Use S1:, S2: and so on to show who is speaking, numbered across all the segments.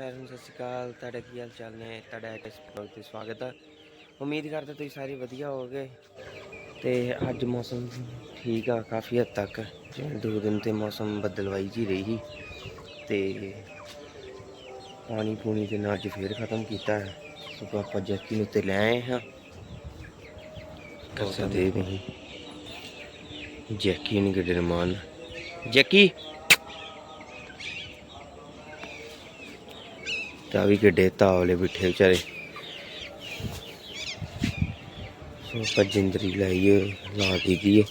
S1: ਸਾਰਿਆਂ ਨੂੰ ਸਤਿ ਸ਼੍ਰੀ ਅਕਾਲ। ਤੁਹਾਡਾ ਕੀ ਹਾਲ ਚਾਲ ਨੇ? ਤੁਹਾਡਾ ਇੱਕ ਬਲੌਗ ਤੇ ਸਵਾਗਤ ਹੈ ਉਮੀਦ ਕਰਦਾ ਤੁਸੀਂ ਸਾਰੇ ਵਧੀਆ ਹੋਵੋਗੇ। ਤੇ ਅੱਜ ਮੌਸਮ ਠੀਕ ਆ, ਕਾਫੀ ਹੱਦ ਤੱਕ। ਜਿਵੇਂ ਦੋ ਦਿਨ ਤੇ ਮੌਸਮ ਬਦਲਵਾਈ ਜੀ ਰਹੀ ਸੀ। ਤੇ ਪਾਣੀ ਪੂਣੀ ਤੇ ਨਾ ਅੱਜ ਫੇਰ ਖਤਮ ਕੀਤਾ ਹੈ। ਸੋ ਆਪਾਂ ਜੈਕੀ ਨੂੰ ਤੇ ਲੈ ਆਏ ਹਾਂ। ਕਰ ਸਕਦੇ ਨਹੀਂ। ਜੈਕੀ ਨੂੰ ਕਿਹੜੇ ਜੈਕੀ! ਤਾਂ ਵੀ ਕਿੱਡੇ ਤਾਵਲੇ ਬਿਠੇ ਵਿਚਾਰੇ। ਸੋ ਪਜਿੰਦਰੀ ਲਾਈਏ ਲਾ ਦਿੱਤੀ ਹੈ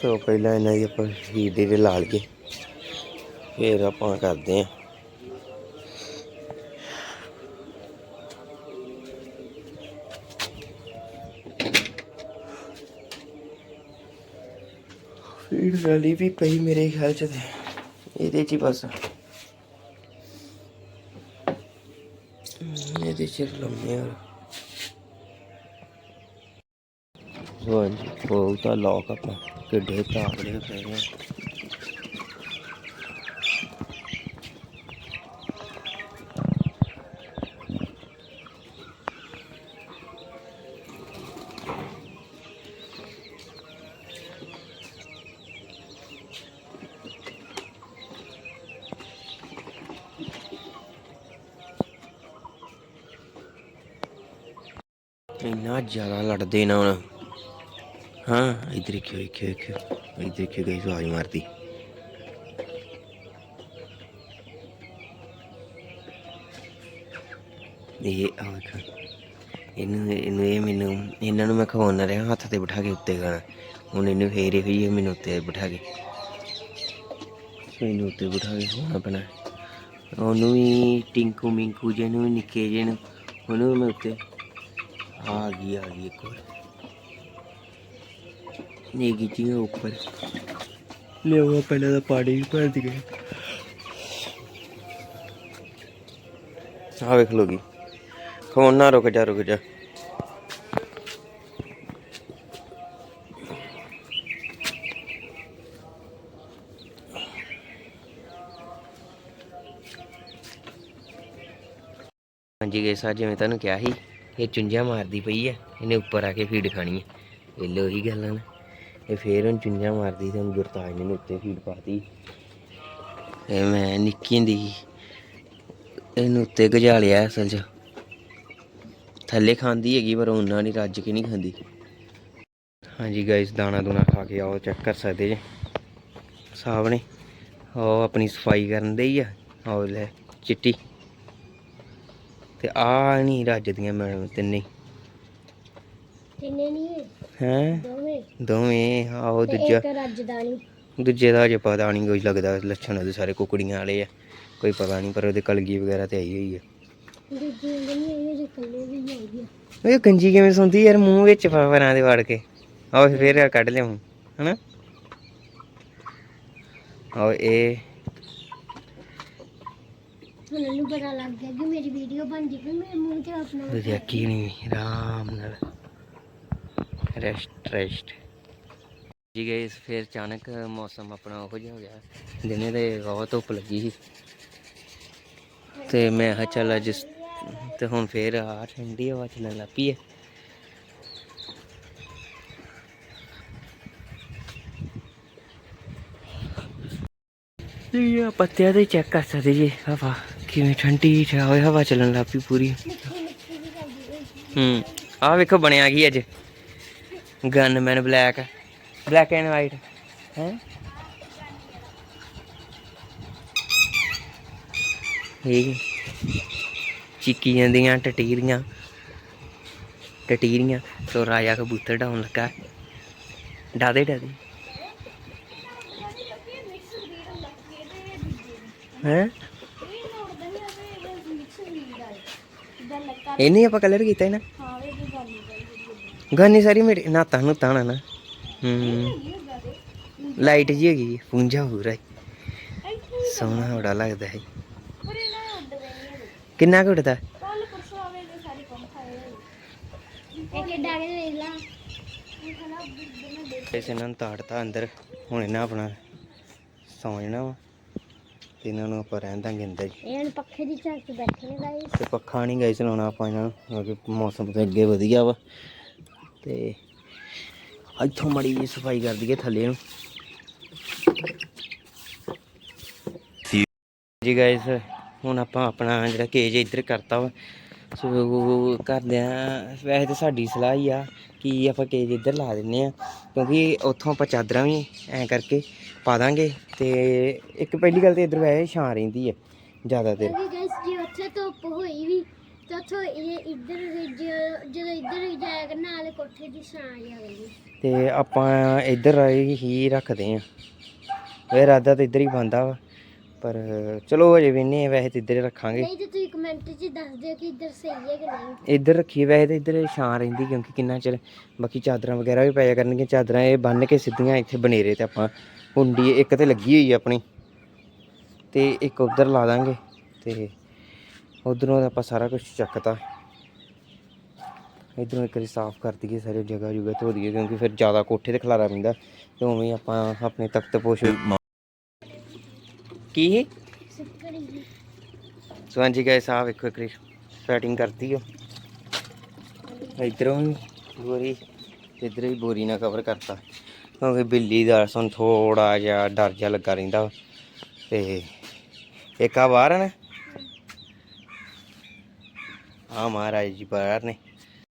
S1: ਸੋ ਪਹਿਲਾਂ ਇਹਨਾਂ ਦੀ ਆਪਾਂ ਵੀਰ ਦੇ ਲਾ ਲਈਏ ਫਿਰ ਆਪਾਂ ਕਰਦੇ ਹਾਂ। ਫੀਡ ਵੀ ਪਈ ਮੇਰੇ ਖਿਆਲ ਚ ਤੇ ਇਹਦੇ ਚ ਬਸ। ਇਹਦੇ ਚ ਲੰਮੇ ਆ। ਹਾਂਜੀ ਉਹ ਤਾਂ ਆਪਾਂ ਕਿੱਡੇ ਤਾਵਲੇ ਪਏ ਨੇ ਇੰਨਾ ਜ਼ਿਆਦਾ ਲੜਦੇ ਨਾ ਹੁਣ। ਹਾਂ, ਇਧਰ ਦੇਖਿਓ ਦੇਖਿਓ ਦੇਖਿਓ ਇਧਰ ਦੇਖਿਓ ਗਈ ਆਵਾਜ਼ ਮਾਰਦੀ। ਇਹ ਆ ਇਹਨੂੰ ਇਹਨੂੰ, ਇਹ ਮੈਨੂੰ, ਇਹਨਾਂ ਨੂੰ ਮੈਂ ਖਵਾਉਣਾ ਰਿਹਾ ਹੱਥ ਤੇ ਬਿਠਾ ਕੇ ਉੱਤੇ ਖਾਣਾ ਹੁਣ ਇਹਨੂੰ ਫੇਰ ਇਹ ਹੀ ਮੈਨੂੰ ਉੱਤੇ ਬਿਠਾ ਕੇ। ਮੈਨੂੰ ਉੱਤੇ ਬਿਠਾ ਕੇ ਖਵਾਉਣਾ ਪੈਣਾ ਉਹਨੂੰ ਵੀ ਟਿੰਕੂ ਮਿੰਕੂ ਜਿਹਨੂੰ ਵੀ, ਨਿੱਕੇ ਜਿਹੇ ਉਹਨੂੰ ਵੀ ਮੈਂ ਉੱਤੇ ਆ ਗਈ ਆ ਗਈ ਇੱਕ ਹੋਰ ਇਹ ਗਈ ਉੱਪਰ। ਲਿਆਓ ਪਹਿਲਾਂ ਤਾਂ ਪਾਣੀ ਭਰ ਦਈਏ ਆ ਵੇਖ ਲੋਗੀ ਖੋਣ ਨਾ, ਰੁਕ ਜਾ ਰੁਕ ਜਾ। ਹਾਂਜੀ ਗਏ ਸਾ ਜਿਵੇਂ ਤੁਹਾਨੂੰ ਕਿਹਾ ਸੀ। ਇਹ ਚੁੰਝਾ ਮਾਰਦੀ ਪਈ ਆ, ਇਹਨੇ ਉੱਪਰ ਆ ਕੇ ਫੀਡ ਖਾਣੀ ਹੈ ਇਹ ਲੋ ਹੀ ਗੱਲਾਂ ਨੇ ਇਹ ਫੇਰ ਹੁਣ ਚੁੰਝਾ ਮਾਰਦੀ ਤੇ ਹੁਣ ਗੁਰਤਾਜ ਨੇ ਉੱਤੇ ਫੀਡ ਪਾਤੀ। ਇਹ ਮੈਂ ਨਿੱਕੀ ਦੀ ਇਹਨੂੰ ਉੱਤੇ ਗਜਾ ਲਿਆ ਅਸਲ 'ਚ। ਥੱਲੇ ਖਾਂਦੀ ਹੈਗੀ ਪਰ ਉਹਨਾਂ ਨਹੀਂ ਰੱਜ ਕੇ ਨਹੀਂ ਖਾਂਦੀ। ਹਾਂਜੀ ਗਾਇਸ ਦਾਣਾ ਦੂਣਾ ਖਾ ਕੇ ਆਓ ਚੈੱਕ ਕਰ ਸਕਦੇ ਜੇ। ਸਾਹਮਣੇ ਨੇ। ਉਹ ਆਪਣੀ ਸਫ਼ਾਈ ਕਰਨ ਦੇ ਹੀ ਆ। ਆਓ ਲੈ, ਚਿੱਟੀ। ਤੇ ਆ ਨਹੀਂ ਰੱਜਦੀਆਂ ਮੈਡਮ ਤਿੰਨੇ।
S2: ਤਿੰਨੇ ਨਹੀਂ
S1: ਹੈ?
S2: ਦੋਵੇਂ?
S1: ਦੋਵੇਂ
S2: ਤੇ
S1: ਦੂਜਾ
S2: ਇੱਕ
S1: ਦੂਜੇ ਦਾ ਅਜੇ ਪਤਾ ਨਹੀਂ ਕੋਈ ਲੱਗਦਾ ਲੱਛਣ ਉਹਦੇ ਸਾਰੇ ਕੁਕੜੀਆਂ ਵਾਲੇ ਆ। ਕੋਈ ਪਤਾ ਨਹੀਂ ਪਰ ਉਹਦੇ ਕਲਗੀ ਵਗੈਰਾ ਤੇ ਆਈ ਹੋਈ ਆ।
S2: ਦੂਜੀ ਨਹੀਂ ਇਹ ਜੇ ਕੱਲੇ ਵੀ ਆਈ ਆ।
S1: ਉਹ ਗੰਜੀ ਕਿਵੇਂ ਸੁਣਦੀ ਯਾਰ ਮੂੰਹ ਵਿੱਚ ਫਰਾਂ ਦੇ ਵੜ ਕੇ। ਆਓ ਫੇਰ ਕੱਢ ਲਿਆਉਂ ਹਨਾ? ਆਓ ਇਹ
S2: ਹੁਣ ਇਹਨੂੰ ਲੱਗ ਗਿਆ ਕਿ ਮੇਰੀ ਵੀਡੀਓ ਬਣਦੀ ਪਈ ਮੇਰੇ ਮੂੰਹ ਤੇ ਆਪਣਾ
S1: ਤੁਸੀਂ ਕੀ ਨਹੀਂ, ਆਰਾਮ ਨਾਲ। ਰੈਸਟ ਰੈਸਟ ਜੀ ਗਏ ਫਿਰ ਅਚਾਨਕ ਮੌਸਮ ਆਪਣਾ ਉਹੋ ਜਿਹਾ ਹੋ ਗਿਆ। ਦਿਨੇ ਤੇ ਬਹੁਤ ਧੁੱਪ ਲੱਗੀ ਸੀ। ਤੇ ਮੈਂ ਕਿਹਾ ਚੱਲ ਅੱਜ ਤੇ ਹੁਣ ਫੇਰ ਆ, ਠੰਡੀ ਹਵਾ ਚੱਲਣ ਲੱਗ ਪਈ ਹੈ। ਜੀ ਪੱਤਿਆਂ ਤੇ ਚੈੱਕ ਕਰ ਸਕਦੇ ਜੀ ਹਵਾ ਕਿਵੇਂ ਠੰਡੀ ਹੋਈ ਹਵਾ ਚੱਲਣ ਲੱਗ ਪਈ ਪੂਰੀ। ਹੂੰ ਆ ਵੇਖੋ ਬਣਿਆ ਕੀ ਅੱਜ। Gunman black black and white ਹੈ? ਇਹ ਚਿੱਕੀ ਜਾਂਦੀਆਂ ਟਟੀਰੀਆਂ। ਟਟੀਰੀਆਂ ਸੋ ਰਾਜਾ ਕਬੂਤਰ ਡਾਉਣ ਲੱਗਾ। ਡਾਦੇ ਡਾਦੇ। ਹੈ? ਇਹਨੇ ਆਪਾਂ ਕਲਰ ਕੀਤਾ ਹੈ ਨਾ। ਗਾਨੀ ਸਾਰੀ ਮੇਰੀ ਨਾਤਾ ਨੂੰ ਤਾਣਾ ਨਾ। ਹੂੰ। ਲਾਈਟ ਜੀ ਹੈਗੀ ਪੁੰਜਾ ਪੂਰਾ ਹੀ। ਸੋਹਣਾ ਬੜਾ ਲੱਗਦਾ ਹੈ। ਕਿੰਨਾ ਕੁ ਉੱਡਦਾ? ਇਸ ਇਹਨਾਂ ਨੂੰ ਤਾੜਤਾ ਅੰਦਰ, ਹੁਣ ਇਹਨਾਂ ਆਪਣਾ ਸੌਂ ਜਾਣਾ ਵਾ। ਤੇ ਇਹਨਾਂ ਨੂੰ ਆਪਾਂ ਰਹਿਣ ਦਾਂਗੇ ਅੰਦਰ ਹੀ।
S2: ਇਹ ਹੁਣ ਪੱਖੇ ਦੀ ਝਾਕ 'ਚ ਬੈਠੇ ਨੇ ਗਾਇਸ
S1: ਤੇ ਪੱਖਾ ਨਹੀਂ ਗਾਈ ਚਲਾਉਣਾ ਆਪਾਂ ਇਹਨਾਂ ਨੂੰ ਕਿਉਂਕਿ ਮੌਸਮ ਤੇ ਅੱਗੇ ਵਧੀਆ ਵਾ। ਤੇ ਇੱਥੋਂ ਮੜੀ ਜੀ ਸਫ਼ਾਈ ਕਰ ਦਈਏ ਥੱਲੇ ਨੂੰ। ਜੀ ਗਾਇਸ ਹੁਣ ਆਪਾਂ ਆਪਣਾ ਜਿਹੜਾ ਕੇਜ ਇੱਧਰ ਕਰਤਾ ਵਾ। ਸੋ ਕਰਦਿਆਂ ਵੈਸੇ ਤਾਂ ਸਾਡੀ ਸਲਾਹ ਹੀ ਆ ਕਿ ਆਪਾਂ ਕੇਜ ਇੱਧਰ ਲਾ ਦਿੰਨੇ ਆ ਕਿਉਂਕਿ ਉੱਥੋਂ ਆਪਾਂ ਚਾਦਰਾਂ ਵੀ ਐਂ ਕਰਕੇ ਪਾ ਦਾਂਗੇ ਤੇ ਇੱਕ ਪਹਿਲੀ ਗੱਲ ਤੇ ਇੱਧਰ ਵੈਸੇ ਛਾਂ ਰਹਿੰਦੀ ਹੈ
S2: ਕਿਉਂਕਿ ਗਾਇਸ ਜੇ ਉੱਥੇ ਧੁੱਪ ਹੋਈ ਵੀ ਤਾਂ ਉੱਥੋਂ ਇਹ ਇੱਧਰ ਜ- ਜਦੋਂ ਇੱਧਰ ਜਾਇਆ ਕਰਨਾ ਨਾਲੇ ਕੋਠੇ ਦੀ ਛਾਂ ਆ ਜਾਂਦੀ।
S1: ਤੇ ਆਪਾਂ ਇੱਧਰ ਹੀ ਰੱਖਦੇ ਆ ਇਹ ਰਾਦਾ ਤਾਂ ਇੱਧਰ ਹੀ ਬੰਦਾ ਵਾ। ਪਰ ਚਲੋ ਹਜੇ ਵੇਨੇ ਆ ਵੈਸੇ ਤਾਂ ਇੱਧਰ ਰੱਖਾਂਗੇ।
S2: ਨਹੀਂ ਤੇ ਤੁਸੀਂ ਕਮੈਂਟ 'ਚ ਦੱਸ ਦਿਓ ਕਿ ਇੱਧਰ ਸਹੀ ਹੈ ਕਿ ਨਹੀਂ।
S1: ਇੱਧਰ ਰੱਖੀਏ ਵੈਸੇ ਤਾਂ ਇੱਧਰ ਛਾਂ ਰਹਿੰਦੀ ਕਿਉਂਕਿ ਕਿੰਨਾ ਚਿਰ ਬਾਕੀ ਚਾਦਰਾਂ ਵਗੈਰਾ ਵੀ ਪਾਇਆ ਕਰਨਗੀਆਂ। ਚਾਦਰਾਂ ਇਹ ਬੰਨ ਕੇ ਸਿੱਧੀਆਂ ਇੱਥੇ ਬਨੇਰੇ ਤੇ ਆਪਾਂ ਹੁੰਡੀ ਇੱਕ ਤੇ ਲੱਗੀ ਹੋਈ ਆ ਆਪਣੀ। ਤੇ ਇੱਕ ਉਧਰ ਲਾ ਦਾਂਗੇ ਤੇ ਉਧਰੋਂ ਆਪਾਂ ਸਾਰਾ ਕੁਝ ਚੱਕਤਾ। ਇਧਰੋਂ ਇੱਕ ਵਾਰੀ ਸਾਫ਼ ਕਰ ਦਈਏ ਸਾਰੇ ਜਗ੍ਹਾ ਜੁਗਾ ਧੋ ਦਈਏ ਕਿਉਂਕਿ ਫਿਰ ਜ਼ਿਆਦਾ ਕੋਠੇ ਤੇ ਖਲਾਰਾ ਪੈਂਦਾ ਤੇ ਉਵੇਂ ਆਪਾਂ ਆਪਣੇ ਤਖਤ ਪੋਸ਼ ਕੀ
S2: ਸੁੱਕੜੀ ਜੀ
S1: ਸੋ ਹਾਂਜੀ ਗਾਇਸ ਆ ਵੇਖੋ ਇੱਕ ਸੈਟਿੰਗ ਕਰਤੀ ਹੋ ਇਧਰੋਂ ਬੋਰੀ ਇੱਧਰ ਵੀ ਬੋਰੀ ਨਾਲ ਕਵਰ ਕਰਤਾ। ਕਿਉਂਕਿ ਬਿੱਲੀ ਦਾ ਸੁਣ ਥੋੜਾ ਜਿਹਾ ਡਰ ਜਿਹਾ ਲੱਗਾ ਰਹਿੰਦਾ। ਤੇ ਇੱਕ ਆ ਬਾਹਰ ਨਾ। ਆ ਮਹਾਰਾਜ ਜੀ ਬਾਹਰ ਨੇ।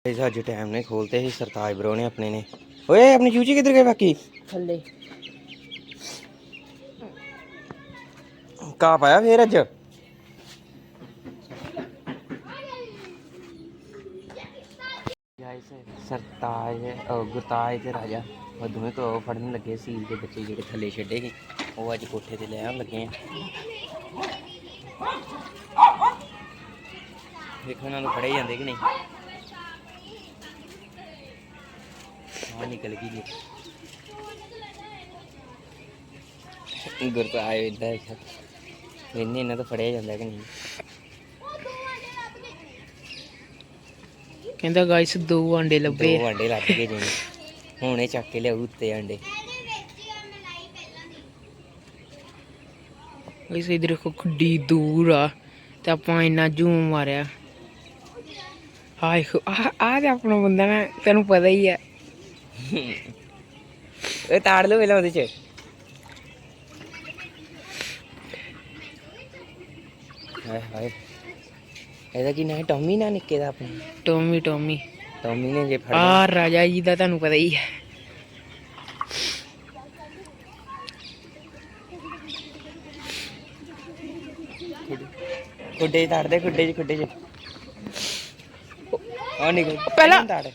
S1: ਇਸ ਅੱਜ ਟਾਈਮ ਨੇ ਖੋਲਤੇ ਸੀ ਸਰਤਾਜ ਬਰੋ ਨੇ ਆਪਣੇ ਨੇ। ਓਏ ਆਪਣੀ ਚੂਚੀ ਕਿੱਧਰ ਗਏ ਬਾਕੀ?
S2: ਥੱਲੇ।
S1: ਕਾ ਪਾਇਆ ਫੇਰ ਅੱਜ ਗਾਇਸ ਸਰਤਾਜ ਉਹ ਗੁਰਤਾਜ ਤੇ ਰਾਜਾ ਉਹ ਦੋਵੇਂ ਕੋ ਫੜਨ ਲੱਗੇ ਸੀ ਦੇ ਬੱਚੇ ਜਿਹੜੇ ਥੱਲੇ ਛੱਡੇ ਸੀ ਉਹ ਅੱਜ ਕੋਠੇ ਤੇ ਲੈ ਆਉਣ ਲੱਗੇ ਆ ਦੇਖੋ ਇਹਨਾਂ ਨੂੰ ਫੜੇ ਜਾਂਦੇ ਕਿ ਨਹੀਂ ਹਾਂ ਨਿਕਲ ਇਦਾਂ ਇਹਨੇ ਤੋਂ ਫੜਿਆ ਜਾਂਦਾ ਕਿ ਨਹੀਂ।
S3: ਕਹਿੰਦਾ ਗਾਇਸ ਦੋ ਆਂਡੇ ਲੱਭੇ
S1: ਦੋ ਅੰਡੇ ਲੱਭ ਗਏ ਜੀ ਹੁਣੇ ਚੱਕ ਕੇ ਲਿਆਉ ਉੱਤੇ ਅੰਡੇ
S3: ਗਾਇਸ ਇਧਰ ਦੇਖੋ ਖੁੱਡੀ ਦੂਰ ਆ ਤੇ ਆਪਾਂ ਇੰਨਾ ਜ਼ੂਮ ਮਾਰਿਆ। ਹਾਏ ਆ ਆ ਤੇ ਆਪਣਾ ਬੰਦਾ ਨਾ ਤੈਨੂੰ ਪਤਾ ਹੀ ਆ।
S1: ਓਏ ਤਾੜ ਲਓ ਪਹਿਲਾਂ ਉਹਦੇ ਚ ਹਾਏ ਹਾਏ ਇਹਦਾ ਕੀ ਨਾਂ ਹੈ? ਟੌਮੀ ਨਾ ਨਿੱਕੇ ਦਾ ਆਪਣਾ?
S3: Tommy Tommy.
S1: ਟੌਮੀ ਨੇ ਜੇ ਫੜ ਲਿਆ
S3: ਆ ਰਾਜਾ ਜੀ ਦਾ ਤੁਹਾਨੂੰ ਪਤਾ ਹੀ ਹੈ।
S1: ਖੁੱਡੇ 'ਚ ਤਾੜ ਦੇ ਖੁੱਡੇ 'ਚ ਖੁੱਡੇ 'ਚ। ਆ ਨਿਕਲ।
S3: ਪਹਿਲਾਂ-
S1: ਤਾੜ।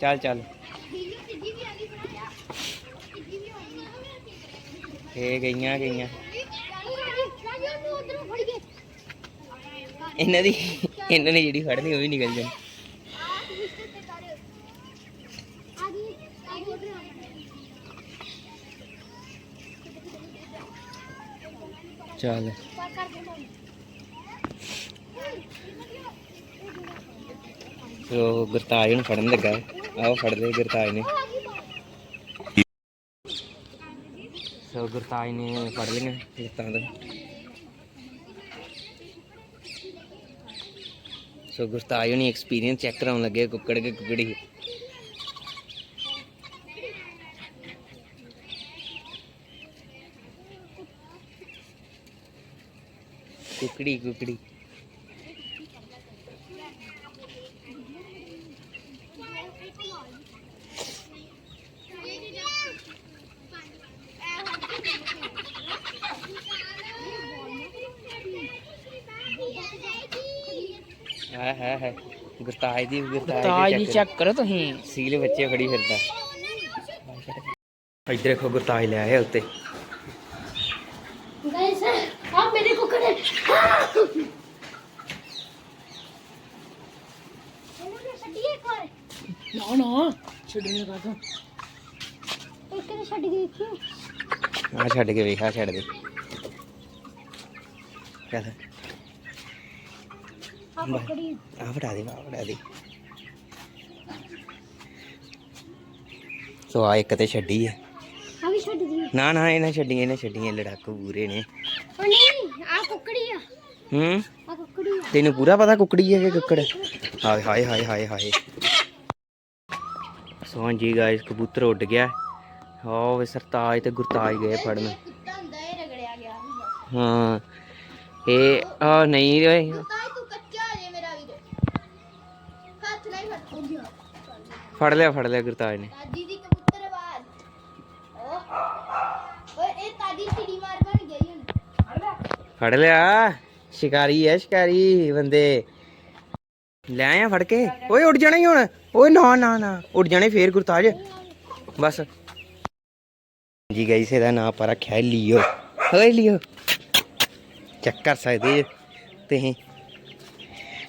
S1: ਚੱਲ ਚੱਲ। ਇਹ ਗਈਆਂ ਗਈਆਂ। ਇਹਨਾਂ ਦੀ, ਇਹਨਾਂ ਨੇ ਜਿਹੜੀ ਫੜਨੀ ਉਹ ਵੀ ਨਿਕਲ ਜਾਣੀ। ਚੱਲ। ਸੋ ਗੁਰਤਾਜ ਨੂੰ ਫੜਨ ਲੱਗਾ ਆਓ ਫੜ ਲੈ ਗੁਰਤਾਜ ਨੇ। ਸੋ ਗੁਰਤਾਜ ਨੇ ਫੜ ਲਈਆਂ ਲੱਤਾਂ ਤੋਂ। ਸੋ ਗੁਰਤਾਜ ਨੇ ਐਕਸਪੀਰੀਅੰਸ ਚੈੱਕ ਕਰਾਉਣ ਲੱਗੇ ਕੁੱਕੜ ਕੇ ਕੁੱਕੜੀ। ਕੁਕੜੀ ਕੁਕੜੀ। ਹੈ ਹੈ। ਹੈ ਗੁਰਤਾਜ ਦੀ ਗੁਰਤਾਜ
S3: ਚੈੱਕ ਕਰੋ ਤੁਸੀਂ।
S1: ਸੀਲ ਬੱਚੇ ਫੜੀ ਫਿਰਦਾ। ਇੱਧਰ ਦੇਖੋ ਗੁਰਤਾਜ ਲੈ ਆਇਆ ਉੱਤੇ।
S2: ਗਾਇਸ ਆ ਮੇਰੇ ਕੁੱਕੜੇ ਇਹਨਾਂ ਨੇ ਛੱਡੀਏ ਇੱਕ ਵਾਰ।
S3: ਨਾ ਨਾ ਛੱਡਣੇ ਕਾ
S2: ਇੱਕ ਨੇ ਛੱਡ ਗਈ ਕਿਉਂ
S1: ਆ ਛੱਡ ਕੇ ਵੇਖ ਆ ਛੱਡ ਦੇ। ਚੱਲ। ਸੋ ਆ ਇੱਕ ਤੇ ਛੱਡੀ ਆ।
S2: ਆ ਵੀ ਛੱਡ ਦੀ।
S1: ਨਾ ਨਾ ਇਹਨਾਂ ਛੱਡੀਆਂ ਇਹਨਾਂ ਛੱਡੀਆਂ ਲੜਾਕੂ ਪੂਰੇ ਨੇ।
S2: ਉਹ ਨਹੀਂ ਆ ਕੁੱਕੜੀ ਆ।
S1: ਹੂੰ?
S2: ਆ ਕੁੱਕੜੀ ਆ।
S1: ਤੈਨੂੰ ਪੂਰਾ ਪਤਾ ਕੁਕੜੀ ਹੈ ਕਿ ਕੁੱਕੜ? ਹਾਏ ਹਾਏ ਹਾਏ ਹਾਏ ਹਾਏ। ਸੋ ਹਾਂਜੀ ਗਾਇਸ ਕਬੂਤਰ ਉੱਡ ਗਿਆ। ਹਾਂ ਵੇ ਸਰਤਾਜ ਤੇ ਗੁਰਤਾਜ ਗਏ ਫੜਨ। ਹਾਂ। ਇਹ ਆ ਨਹੀਂ ਓਏ
S2: ਤਾਈ ਤੂੰ ਕੱਚਾ ਜੇ ਮੇਰਾ ਵੀਰ ਹੱਥ ਨਹੀਂ ਫੜ ਹੋ ਗਿਆ
S1: ਫੜ ਲਿਆ ਫੜ ਲਿਆ ਗੁਰਤਾਜ ਨੇ।
S2: ਦਾਦੀ ਦੀ ਕਬੂਤਰ ਆਵਾਜ਼ ਓਏ ਇਹ ਤਾਦੀ ਚਿੜੀ ਮਾਰ ਬਣ ਗਈ ਹੁਣ?
S1: ਫੜ ਲਿਆ। ਸ਼ਿਕਾਰੀ ਹੈ ਸ਼ਿਕਾਰੀ ਬੰਦੇ। ਲੈ ਆਇਆ ਫੜ ਕੇ। ਓਏ ਉੱਡ ਜਾਣਾ ਹੀ ਹੁਣ। ਓਏ ਨਾ ਨਾ ਨਾ। ਉੱਡ ਜਾਣੇ ਫੇਰ ਗੁਰਤਾਜ। ਬਸ। ਜੀ ਗਈ ਸੇ ਦਾ ਨਾਂ ਪਰ ਰੱਖਿਆ ਲਿਓ। ਓਏ ਲਿਓ। ਚੈੱਕ ਕਰ ਸਕਦੇ ਤੁਸੀਂ।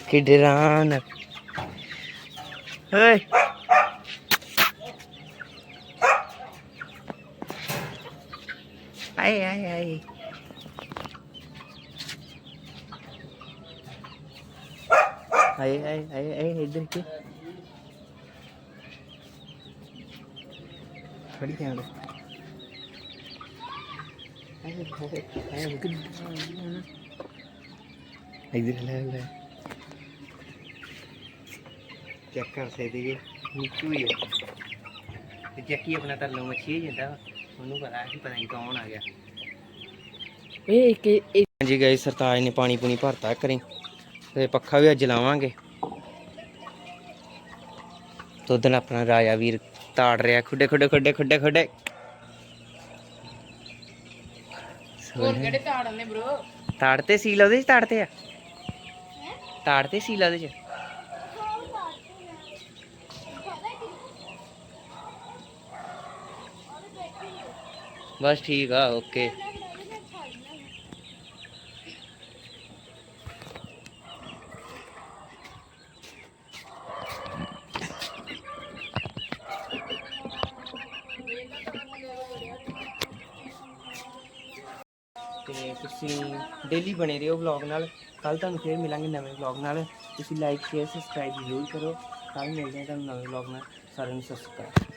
S1: ਕਿ ਡਰਾਨ ਓਏ ਆਏ ਆਏ ਆਏ ਆਏ ਆਏ ਆਏ ਆਏ ਇੱਧਰ ਕੇ ਖੜੀ ਜਾਣ ਆਏ ਆਏ ਆਏ ਇੱਧਰ ਲੈ ਲੈ ਚੈੱਕ ਤੇ ਤਾਂ। ਉਹਨੂੰ ਪਤਾ ਸੀ ਪਤਾ ਨਹੀਂ ਕੌਣ ਆ ਗਿਆ।
S3: ਇਹ ਇੱਕ ਇਹ
S1: ਹਾਂਜੀ ਗਏ ਸਰਤਾਜ ਨੇ ਪਾਣੀ ਪੂਣੀ ਭਰਤਾ ਕਰੀ ਤੇ ਪੱਖਾ ਵੀ ਅੱਜ ਲਾਵਾਂਗੇ। ਤੋਦਨ ਆਪਣਾ ਰਾਜਾ ਵੀਰ ਤਾੜ ਰਿਹਾ। ਖੁੱਡੇ ਖੁੱਡੇ ਖੁੱਡੇ ਖੁੱਡੇ ਖੁੱਡੇ।
S3: ਹੋਰ ਕਿਹੜੇ ਤਾੜਨ ਨੇ ਬ్రో
S1: ਤਾੜਤੇ ਸੀਲ ਉਹਦੇ ਚ ਤਾੜਤੇ ਆ? ਤਾੜਤੇ ਸੀਲ ਉਹਦੇ ਚ। ਬਸ ਠੀਕ ਆ, ਓਕੇ। ਤੇ ਤੁਸੀਂ ਡੇਲੀ ਬਣੇ ਰਹੋ ਵਲੌਗ ਨਾਲ। ਕੱਲ ਤੁਹਾਨੂੰ ਫੇਰ ਮਿਲਾਂਗੇ ਨਵੇਂ ਵਲੌਗ ਨਾਲ। ਤੁਸੀਂ ਲਾਈਕ ਸ਼ੇਅਰ ਸਬਸਕ੍ਰਾਈਬ ਜ਼ਰੂਰ ਕਰੋ। ਕੱਲ ਮਿਲਦੇ ਹਾਂ ਤੁਹਾਨੂੰ ਨਵੇਂ ਵਲੌਗ ਨਾਲ। ਸਾਰਿਆਂ ਨੂੰ ਸਤਿ ਸ਼੍ਰੀ ਅਕਾਲ।